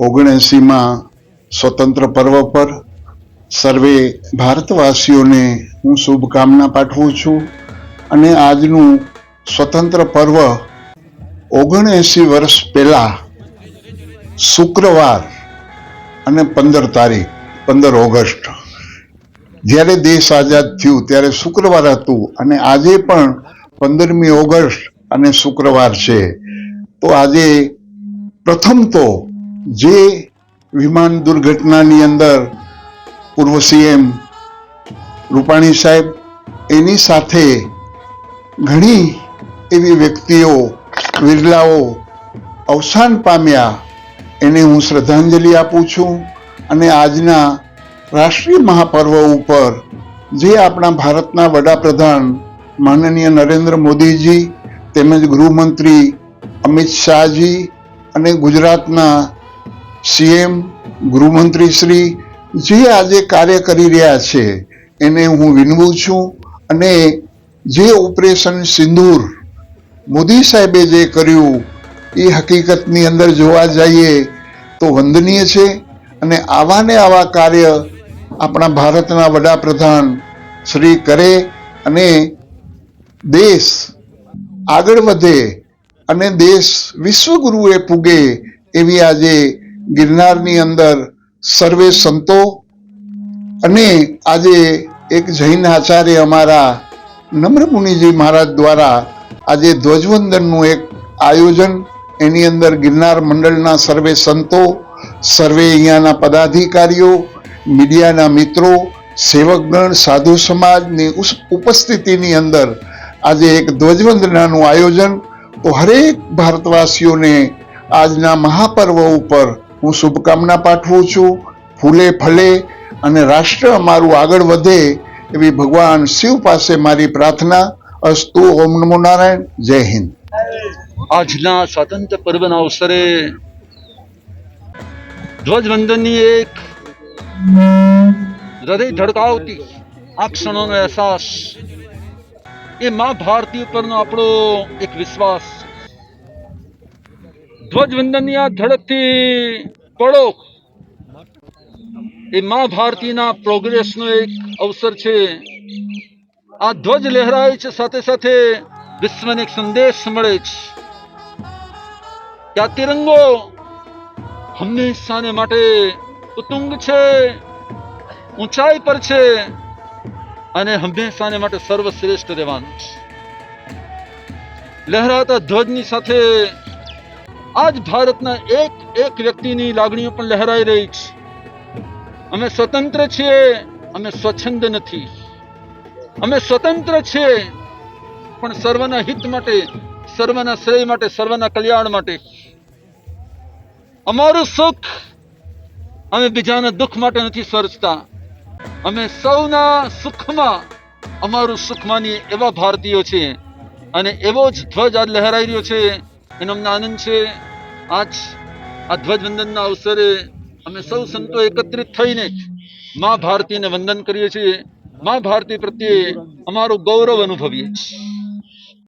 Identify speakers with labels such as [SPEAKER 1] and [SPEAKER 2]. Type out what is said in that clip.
[SPEAKER 1] ઓગણએંસીમાં સ્વતંત્ર પર્વ પર સર્વે ભારતવાસીઓને હું શુભકામના પાઠવું છું અને આજનું સ્વતંત્ર પર્વ ઓગણએંસી વર્ષ પહેલા શુક્રવાર અને પંદર તારીખ, પંદર ઓગસ્ટ. જ્યારે દેશ આઝાદ થયું ત્યારે શુક્રવાર હતું અને આજે પણ પંદરમી ઓગસ્ટ અને શુક્રવાર છે. તો આજે પ્રથમ તો જે વિમાન દુર્ઘટનાની અંદર પૂર્વ સીએમ રૂપાણી સાહેબ એની સાથે ઘણી એવી વ્યક્તિઓ, વિરલાઓ અવસાન પામ્યા. એને હું શ્રદ્ધાંજલિ આપું છું અને આજના રાષ્ટ્રીય મહાપર્વ ઉપર જે આપણા ભારતના વડાપ્રધાન માનનીય નરેન્દ્ર મોદીજી તેમજ ગૃહમંત્રી અમિત શાહજી અને ગુજરાતના સીએમ, ગૃહમંત્રી શ્રી જે આજે કાર્ય કરી રહ્યા છે, એને હું વિનવું છું અને જે ઓપરેશન સિંદૂર મોદી સાહેબે જે કર્યું, એ હકીકતની અંદર જોવા જઈએ તો વંદનીય છે અને આવા ને આવા કાર્ય આપણા ભારતના વડાપ્રધાન શ્રી કરે અને દેશ આગળ વધે અને દેશ વિશ્વગુરુએ પૂગે એવી આજે ગિરનારની અંદર સર્વે સંતો અને આજે એક જૈન આચાર્ય અમારા નમ્ર મુનિજી મહારાજ દ્વારા આજે ધ્વજવંદનનું એક આયોજન, એની અંદર ગિરનાર મંડળના સર્વે સંતો, સર્વે અહીંયાના પદાધિકારીઓ, મીડિયાના મિત્રો, સેવકગણ, સાધુ સમાજની ઉપસ્થિતિની અંદર આજે એક ધ્વજવંદનાનું આયોજન. તો હરેક ભારતવાસીઓને આજના મહાપર્વ ઉપર હું શુભકામના પાઠવું છું. ફૂલે ફલે અને રાષ્ટ્ર અમારું આગળ વધે એવી ભગવાન શિવ પાસે મારી પ્રાર્થના. અસ્તુ ઓમ નમો નારાયણ. જય હિન્દ.
[SPEAKER 2] આજના સ્વાતંત્ર્ય પર્વના અવસરે ધ્વજવંદનની એક હૃદય ધડકાવતી આ ક્ષણોનો અહેસાસ. એ મા ભારતી ઉપરનો આપણો એક વિશ્વાસ. ધ્વજવંદનની આ ધડકતી પળો એ મા ભારતીના પ્રોગ્રેસનો એક અવસર છે. આ ધ્વજ લહેરાય છે, સાથે સાથે વિશ્વને એક સંદેશ મળે છે. કે આ તિરંગો હંમેશાને માટે ઉતુંગ છે, ઊંચાઈ પર છે અને હંમેશાને માટે સર્વશ્રેષ્ઠ રહેવાનું છે. લહેરાતા ધ્વજની સાથે આજ ભારતના એક એક વ્યક્તિની લાગણીઓ પણ લહેરાઈ રહી છે. અમે સ્વતંત્ર છીએ, અમે સ્વચ્છંદ નથી. અમે સ્વતંત્ર છીએ, પણ સર્વના હિત માટે, સર્વના શ્રેય માટે, સર્વના કલ્યાણ માટે. અમારું સુખ અમે બીજાના દુઃખ માટે નથી સર્જતા અમે સૌના સુખમાં અમારું સુખ માનીએ એવા ભારતીયો છીએ. અને એવો જ ધ્વજ આજ લહેરાઈ રહ્યો છે એનો અમને આનંદ છે. આજ આ ધ્વજવંદનના અવસરે અમે સૌ સંતો એકત્રિત થઈને જ મા ભારતીને વંદન કરીએ છીએ. મા ભારતી પ્રત્યે અમારું ગૌરવ અનુભવીએ છીએ.